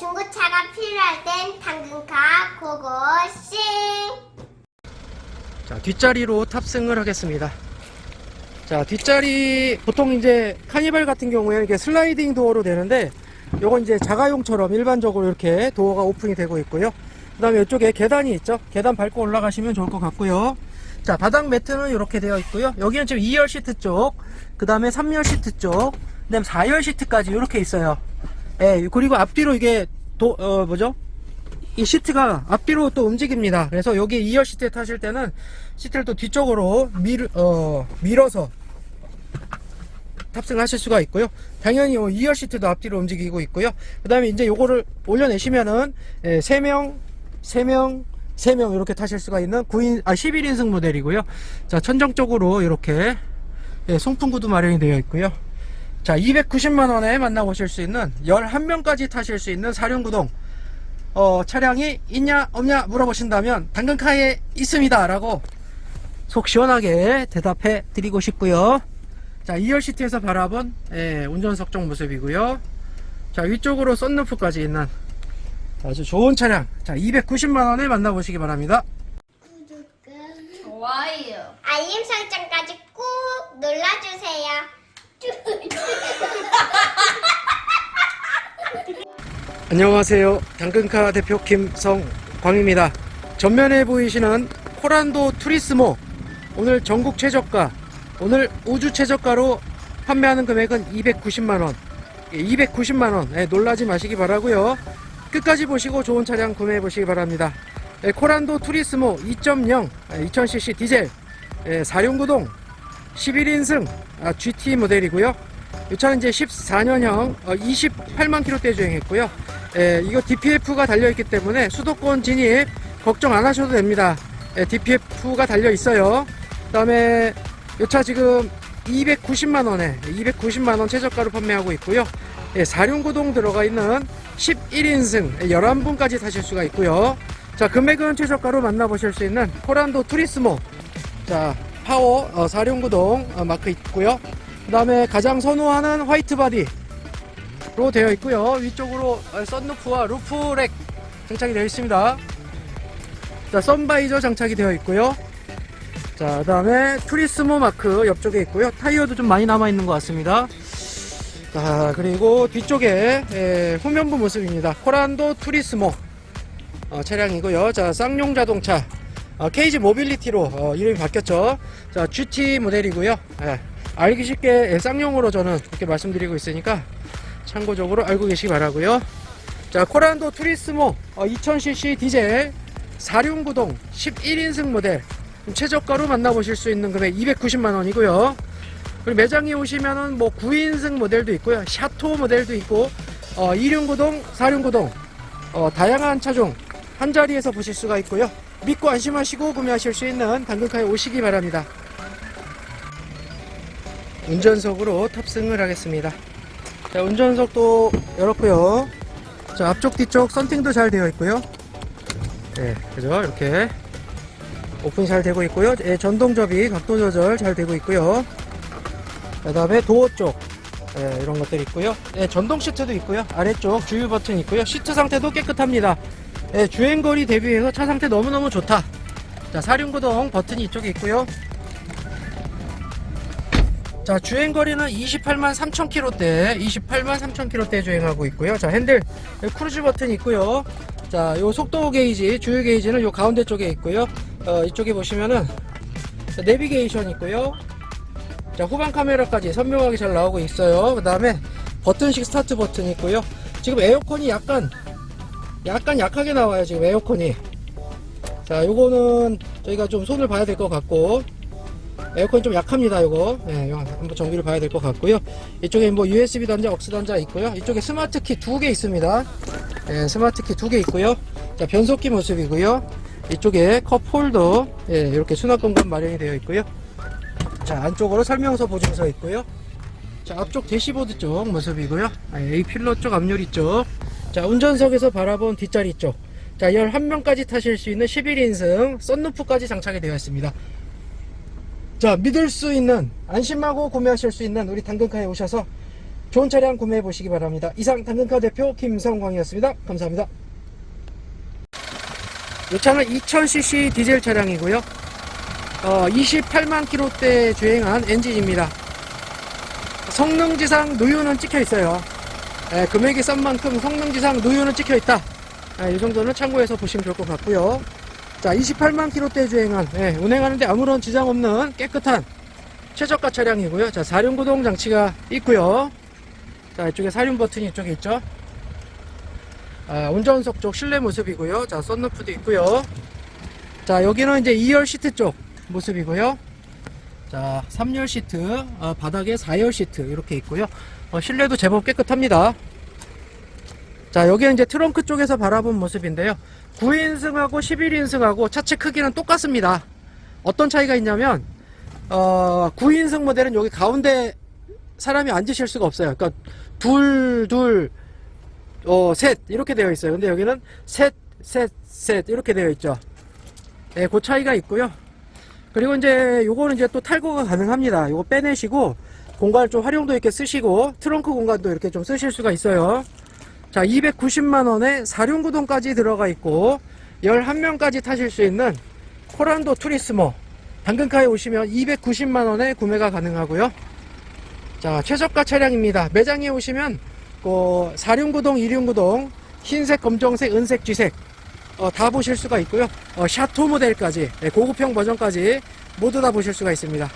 중고차가 필요할 땐 당근카 고고싱 자, 뒷자리로 탑승을 하겠습니다. 자, 뒷자리 보통 이제 카니발 같은 경우에는 이게 슬라이딩 도어로 되는데 요건 이제 자가용처럼 일반적으로 이렇게 도어가 오픈이 되고 있고요. 그 다음에 이쪽에 계단이 있죠. 계단 밟고 올라가시면 좋을 것 같고요. 자, 바닥 매트는 이렇게 되어 있고요. 여기는 지금 2열 시트 쪽, 그 다음에 3열 시트 쪽, 그 다음에 4열 시트까지 이렇게 있어요. 예, 그리고 앞뒤로 이게 도, 어, 뭐죠? 이 시트가 앞뒤로 또 움직입니다. 그래서 여기 2열 시트에 타실 때는 시트를 또 뒤쪽으로 밀, 어, 밀어서 탑승하실 수가 있고요. 당연히 요 2열 시트도 앞뒤로 움직이고 있고요. 그 다음에 이제 요거를 올려내시면은, 예, 3명, 3명, 3명 이렇게 타실 수가 있는 9인, 아, 11인승 모델이고요. 자, 천정적으로 이렇게, 예, 송풍구도 마련이 되어 있고요. 자, 290만원에 만나보실 수 있는 11명까지 타실 수 있는 사륜구동, 어, 차량이 있냐 없냐 물어보신다면 당근카에 있습니다. 라고 속 시원하게 대답해 드리고 싶고요. 자 2열 시트에서 바라본 예, 운전석 쪽 모습이고요. 자 위쪽으로 썬루프까지 있는 아주 좋은 차량. 자 290만원에 만나보시기 바랍니다. 구독과 좋아요. 알림 설정까지 꾹 눌러주세요 안녕하세요. 당근카 대표 김성광입니다. 전면에 보이시는 코란도 투리스모 오늘 전국 최저가 오늘 우주 최저가로 판매하는 금액은 290만 원. 290만원. 예, 놀라지 마시기 바라고요. 끝까지 보시고 좋은 차량 구매해 보시기 바랍니다. 예, 코란도 투리스모 2.0 2000cc 디젤 예, 사륜구동 11인승 아, GT 모델이고요 이 차는 이제 14년형 28만 킬로대 주행했고요. 예, 이거 DPF가 달려있기 때문에 수도권 진입 걱정 안 하셔도 됩니다. 예, DPF가 달려 있어요. 그 다음에 이 차 지금 290만원에 290만원 최저가로 판매하고 있고요. 예, 사륜구동 들어가 있는 11인승 11분까지 타실 수가 있고요. 자, 금액은 최저가로 만나보실 수 있는 코란도 투리스모. 자, 파워 어, 사륜구동 어, 마크 있고요. 그 다음에 가장 선호하는 화이트 바디로 되어 있고요. 위쪽으로 어, 썬루프와 루프렉 장착이 되어 있습니다. 자 선바이저 장착이 되어 있고요. 자 그 다음에 투리스모 마크 옆쪽에 있고요. 타이어도 좀 많이 남아 있는 것 같습니다. 자 그리고 뒤쪽에 예, 후면부 모습입니다. 코란도 투리스모 어, 차량이고요. 자 쌍용 자동차. 어, 케이지 모빌리티로 어, 이름이 바뀌었죠. 자 GT 모델이고요. 예. 알기 쉽게 쌍용으로 저는 그렇게 말씀드리고 있으니까 참고적으로 알고 계시기 바라고요. 자 코란도 투리스모 2000cc 디젤 4륜구동 11인승 모델. 최저가로 만나보실 수 있는 금액 290만 원이고요. 그리고 매장에 오시면은 뭐 9인승 모델도 있고요. 샤토 모델도 있고 어, 2륜구동 4륜구동 어, 다양한 차종 한 자리에서 보실 수가 있고요 믿고 안심하시고 구매하실 수 있는 당근카에 오시기 바랍니다 운전석으로 탑승을 하겠습니다. 자, 운전석도 열었고요. 자, 앞쪽 뒤쪽 썬팅도 잘 되어 있고요. 네, 그죠? 이렇게 오픈이 잘 되고 있고요. 예, 전동 접이 각도 조절 잘 되고 있고요. 그 다음에 도어 쪽 예, 이런 것들이 있고요. 예, 전동 시트도 있고요. 아래쪽 주유 버튼 있고요. 시트 상태도 깨끗합니다. 예, 주행거리 대비해서 차 상태 너무너무 좋다. 자, 사륜구동 버튼이 이쪽에 있고요. 자 주행거리는 28만 3천 킬로대 28만 3천 킬로대 주행하고 있고요. 자 핸들 크루즈 버튼 있고요. 자요 속도 게이지 주유 게이지는 요 가운데 쪽에 있고요. 어, 이쪽에 보시면은 자, 내비게이션 있고요. 자 후방 카메라까지 선명하게 잘 나오고 있어요. 그 다음에 버튼식 스타트 버튼 있고요. 지금 에어컨이 약간 약간 약하게 나와요 지금 에어컨이. 자 요거는 저희가 좀 손을 봐야 될 것 같고 에어컨이 좀 약합니다 이거. 네, 한번 정비를 봐야 될 것 같고요. 이쪽에 뭐 USB 단자 억스 단자 있고요. 이쪽에 스마트 키 두 개 있습니다. 네, 스마트 키 두 개 있고요. 자 변속기 모습이고요. 이쪽에 컵 홀더 예, 이렇게 수납 공간 마련이 되어 있고요. 자 안쪽으로 설명서 보증서 있고요. 자 앞쪽 대시보드 쪽 모습이고요. 아, A 필러 쪽 앞유리 쪽 자 운전석에서 바라본 뒷자리 쪽 자 11명까지 타실 수 있는 11인승 썬루프까지 장착이 되어 있습니다 자 믿을 수 있는 안심하고 구매하실 수 있는 우리 당근카에 오셔서 좋은 차량 구매해 보시기 바랍니다. 이상 당근카 대표 김성광이었습니다. 감사합니다. 이 차는 2000cc 디젤 차량이고요. 어, 28만 킬로대 주행한 엔진입니다. 성능지상 누유는 찍혀 있어요. 예, 금액이 싼 만큼 성능지상 누유는 찍혀 있다. 예, 이 정도는 참고해서 보시면 좋을 것 같고요. 자, 28만 킬로대 주행한 예, 운행하는데 아무런 지장 없는 깨끗한 최저가 차량이고요. 자, 사륜 구동 장치가 있고요. 자, 이쪽에 사륜 버튼이 이쪽에 있죠. 아, 운전석 쪽 실내 모습이고요. 자, 썬루프도 있고요. 자, 여기는 이제 2열 시트 쪽 모습이고요. 자, 3열 시트, 아, 바닥에 4열 시트 이렇게 있고요. 어, 실내도 제법 깨끗합니다. 자, 여기는 이제 트렁크 쪽에서 바라본 모습인데요. 9인승하고 11인승하고 차체 크기는 똑같습니다. 어떤 차이가 있냐면, 어, 9인승 모델은 여기 가운데 사람이 앉으실 수가 없어요. 그러니까 둘, 둘, 어, 셋 이렇게 되어 있어요. 근데 여기는 셋, 셋, 셋 이렇게 되어 있죠. 예, 그 차이가 있고요. 그리고 이제 요거는 이제 또 탈거가 가능합니다. 요거 빼내시고 공간을 좀 활용도 있게 쓰시고 트렁크 공간도 이렇게 좀 쓰실 수가 있어요. 자, 290만 원에 사륜구동까지 들어가 있고 11명까지 타실 수 있는 코란도 투리스모 당근카에 오시면 290만 원에 구매가 가능하고요. 자, 최저가 차량입니다. 매장에 오시면 그 사륜구동, 이륜구동, 흰색, 검정색, 은색, 쥐색 어, 다 보실 수가 있고요. 어, 샤토 모델까지 네, 고급형 버전까지 모두 다 보실 수가 있습니다.